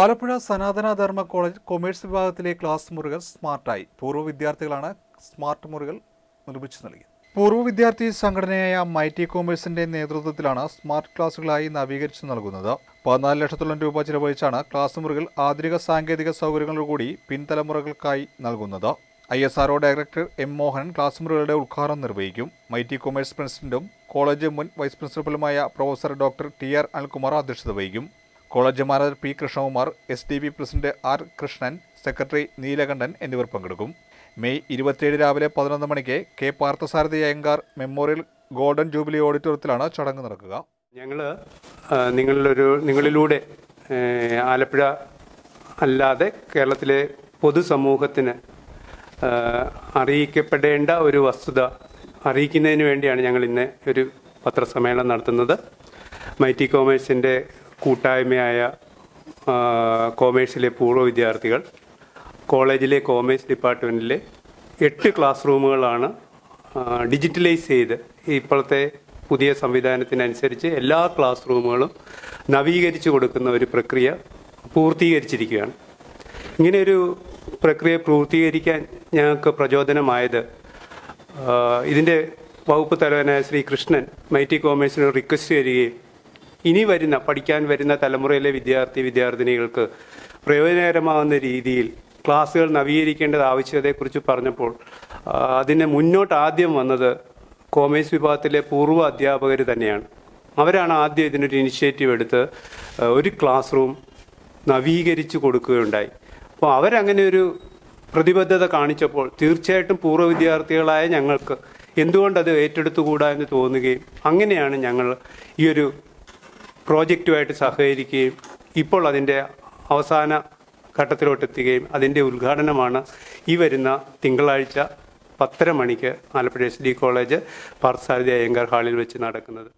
ആലപ്പുഴ സനാതന Dharma college commerce വിഭാഗത്തിലെ class മുറികൾ സ്മാർട്ടായി. പൂർവ വിദ്യാർത്ഥികളാണ് സ്മാർട്ട് മുറികൾ നിർമ്മിച്ചു നൽകിയത്. പൂർവ വിദ്യാർത്ഥി സംഘടനയായ മൈറ്റി കോമേഴ്സിന്റെ നേതൃത്വത്തിലാണ് സ്മാർട്ട് ക്ലാസുകളായി നവീകരിച്ചു നൽകുന്നത്. പതിനാല് ലക്ഷത്തോളം രൂപ ചിലവഴിച്ചാണ് ക്ലാസ് മുറികൾ ആധുനിക സാങ്കേതിക സൗകര്യങ്ങളോടുകൂടി പിൻതലമുറകൾക്കായി നൽകുന്നത്. I S R O director M Mohan class മുറികളുടെ ഉദ്ഘാടനം നിർവഹിക്കും. മൈറ്റി കൊമേഴ്സ് പ്രസിഡന്റും കോളേജ് മുൻ vice പ്രിൻസിപ്പലുമായ professor doctor T R Anilkumar അധ്യക്ഷത വഹിക്കും. College manager P Krishnakumar S D B president R Krishnan secretary Neelakandan എന്നിവർ പങ്കെടുക്കും. മെയ് ഇരുപത്തിയേഴ് രാവിലെ പതിനൊന്ന് മണിക്ക് K Parthasarathy Iyengar memorial golden jubilee ഓഡിറ്റോറിയത്തിലാണ് ചടങ്ങ് നടക്കുക. ഞങ്ങൾ നിങ്ങളിലൊരു നിങ്ങളിലൂടെ ആലപ്പുഴ അല്ലാതെ കേരളത്തിലെ പൊതുസമൂഹത്തിന് അറിയിക്കപ്പെടേണ്ട ഒരു വസ്തുത അറിയിക്കുന്നതിന് വേണ്ടിയാണ് ഞങ്ങൾ ഇന്ന് ഒരു പത്രസമ്മേളനം നടത്തുന്നത്. മൈറ്റി കോമേഴ്സിന്റെ കൂട്ടായ്മയായ കോമേഴ്സിലെ പൂർവ വിദ്യാർത്ഥികൾ കോളേജിലെ കോമേഴ്സ് ഡിപ്പാർട്ട്മെന്റിലെ എട്ട് ക്ലാസ് റൂമുകളാണ് ഡിജിറ്റലൈസ് ചെയ്ത് ഇപ്പോഴത്തെ പുതിയ സംവിധാനത്തിനനുസരിച്ച് എല്ലാ ക്ലാസ് റൂമുകളും നവീകരിച്ചു കൊടുക്കുന്ന ഒരു പ്രക്രിയ പൂർത്തീകരിച്ചിരിക്കുകയാണ്. ഇങ്ങനെയൊരു പ്രക്രിയ പൂർത്തീകരിക്കാൻ ഞങ്ങൾക്ക് പ്രചോദനമായത് ഇതിന്റെ വകുപ്പ് തലവനായ ശ്രീ കൃഷ്ണൻ മൈറ്റി കോമേഴ്സിന് റിക്വസ്റ്റ് തരികയും ഇനി വരുന്ന പഠിക്കാൻ വരുന്ന തലമുറയിലെ വിദ്യാർത്ഥി വിദ്യാർത്ഥിനികൾക്ക് പ്രയോജനകരമാകുന്ന രീതിയിൽ ക്ലാസ്സുകൾ നവീകരിക്കേണ്ടത് ആവശ്യകതയെക്കുറിച്ച് പറഞ്ഞപ്പോൾ അതിന് മുന്നോട്ട് ആദ്യം വന്നത് കോമേഴ്സ് വിഭാഗത്തിലെ പൂർവ അധ്യാപകർ തന്നെയാണ്. അവരാണ് ആദ്യം ഇതിനൊരു ഇനിഷ്യേറ്റീവ് എടുത്ത് ഒരു ക്ലാസ് റൂം നവീകരിച്ചു കൊടുക്കുകയുണ്ടായി. അപ്പോൾ അവരങ്ങനെ ഒരു പ്രതിബദ്ധത കാണിച്ചപ്പോൾ തീർച്ചയായിട്ടും പൂർവ വിദ്യാർത്ഥികളായ ഞങ്ങൾക്ക് എന്തുകൊണ്ടത് ഏറ്റെടുത്തുകൂടാ എന്ന് തോന്നുകയും അങ്ങനെയാണ് ഞങ്ങൾ ഈ ഒരു പ്രോജക്റ്റുമായിട്ട് സഹകരിക്കുകയും ഇപ്പോൾ അതിന്റെ അവസാന ഘട്ടത്തിലോട്ടെത്തുകയും അതിന്റെ ഉദ്ഘാടനമാണ് ഈ വരുന്ന തിങ്കളാഴ്ച പത്തര മണിക്ക് Alappuzha S D college Parthasarathy Iyengar ഹാളിൽ വെച്ച് നടക്കുന്നത്.